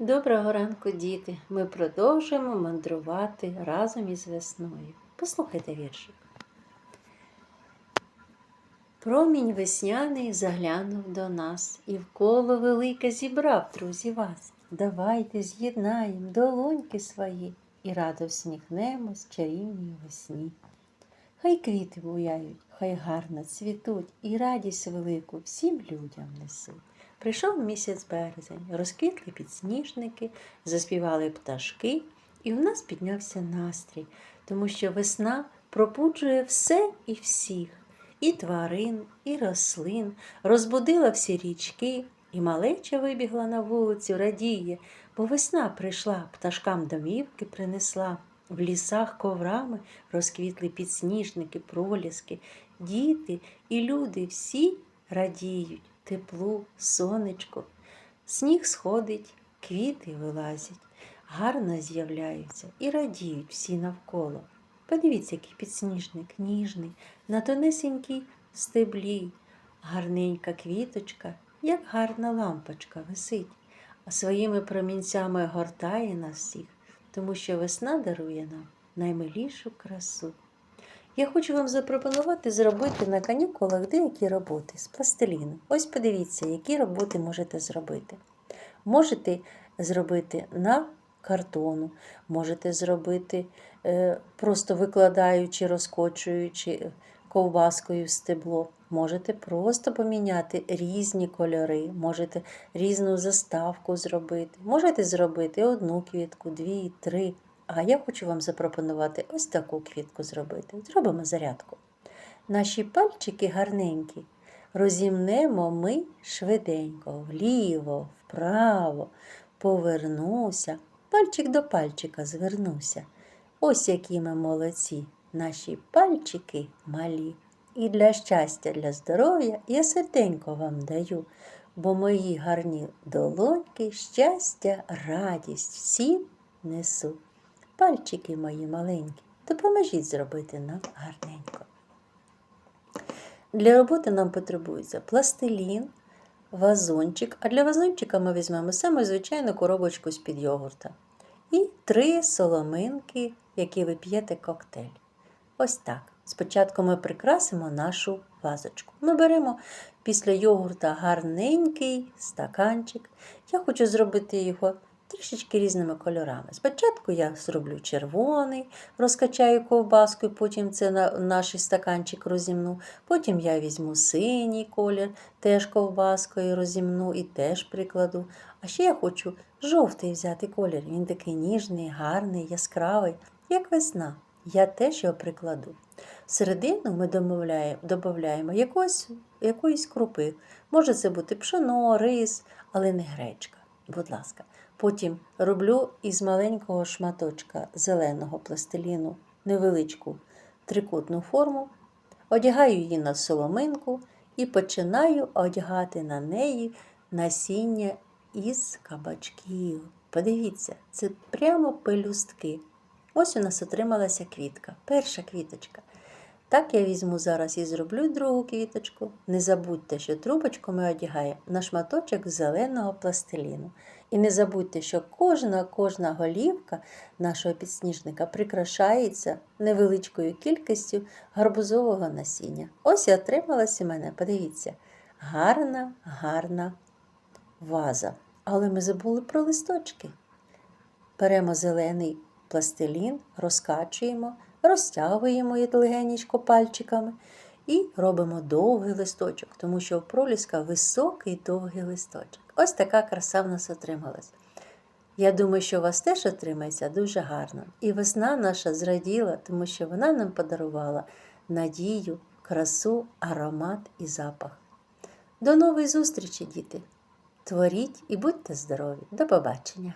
Доброго ранку, діти! Ми продовжуємо мандрувати разом із весною. Послухайте віршик. Промінь весняний заглянув до нас і в коло велике зібрав, друзі, вас. Давайте з'єднаєм долоньки свої і радо всміхнемось чарівній весні. Хай квіти буяють, хай гарно цвітуть, і радість велику всім людям несуть. Прийшов місяць березень, розквітли підсніжники, заспівали пташки, і в нас піднявся настрій, тому що весна пробуджує все і всіх, і тварин, і рослин, розбудила всі річки, і малеча вибігла на вулицю, радіє, бо весна прийшла, пташкам домівки принесла. В лісах коврами розквітли підсніжники, проліски, діти і люди всі радіють теплу, сонечку. Сніг сходить, квіти вилазять, гарно з'являються і радіють всі навколо. Подивіться, який підсніжник ніжний, на тонесенькій стеблі, гарненька квіточка, як гарна лампочка висить, а своїми промінцями гортає нас всіх, тому що весна дарує нам наймилішу красу. Я хочу вам запропонувати зробити на канікулах деякі роботи з пластиліну. Ось подивіться, які роботи можете зробити. Можете зробити на картону, можете зробити е, просто викладаючи, розкочуючи ковбаскою стебло. Можете просто поміняти різні кольори, можете різну заставку зробити. Можете зробити одну квітку, дві, три. А я хочу вам запропонувати ось таку квітку зробити. Зробимо зарядку. Наші пальчики гарненькі. Розімнемо ми швиденько, вліво, вправо, повернуся, пальчик до пальчика звернуся. Ось які ми молодці, наші пальчики малі. І для щастя, для здоров'я я серденько вам даю, бо мої гарні долоньки, щастя, радість всім несу. Пальчики мої маленькі, допоможіть зробити нам гарненько. Для роботи нам потребується пластилін, вазончик, а для вазончика ми візьмемо саме звичайну коробочку з-під йогурта. І три соломинки, які ви п'єте коктейль. Ось так. Спочатку ми прикрасимо нашу вазочку. Ми беремо після йогурта гарненький стаканчик. Я хочу зробити його трішечки різними кольорами. Спочатку я зроблю червоний, розкачаю ковбаску, і потім це на наш стаканчик розімну. Потім я візьму синій колір, теж ковбаскою розімну і теж прикладу. А ще я хочу жовтий взяти колір. Він такий ніжний, гарний, яскравий, як весна. Я теж його прикладу. Всередину ми додаємо якоїсь крупи. Може це бути пшено, рис, але не гречка. Будь ласка. Потім роблю із маленького шматочка зеленого пластиліну невеличку трикутну форму, одягаю її на соломинку і починаю одягати на неї насіння із кабачків. Подивіться, це прямо пелюстки. Ось у нас отрималася квітка, перша квіточка. Так я візьму зараз і зроблю другу квіточку. Не забудьте, що трубочку ми одягаємо на шматочок зеленого пластиліну. І не забудьте, що кожна кожна голівка нашого підсніжника прикрашається невеличкою кількістю гарбузового насіння. Ось і отрималась у мене, подивіться, гарна, гарна ваза. Але ми забули про листочки. Беремо зелений пластилін, розкачуємо, розтягуємо її легенечко пальчиками і робимо довгий листочок, тому що в проліска високий довгий листочок. Ось така краса в нас отрималась. Я думаю, що у вас теж отримається дуже гарно. І весна наша зраділа, тому що вона нам подарувала надію, красу, аромат і запах. До нової зустрічі, діти! Творіть і будьте здорові! До побачення!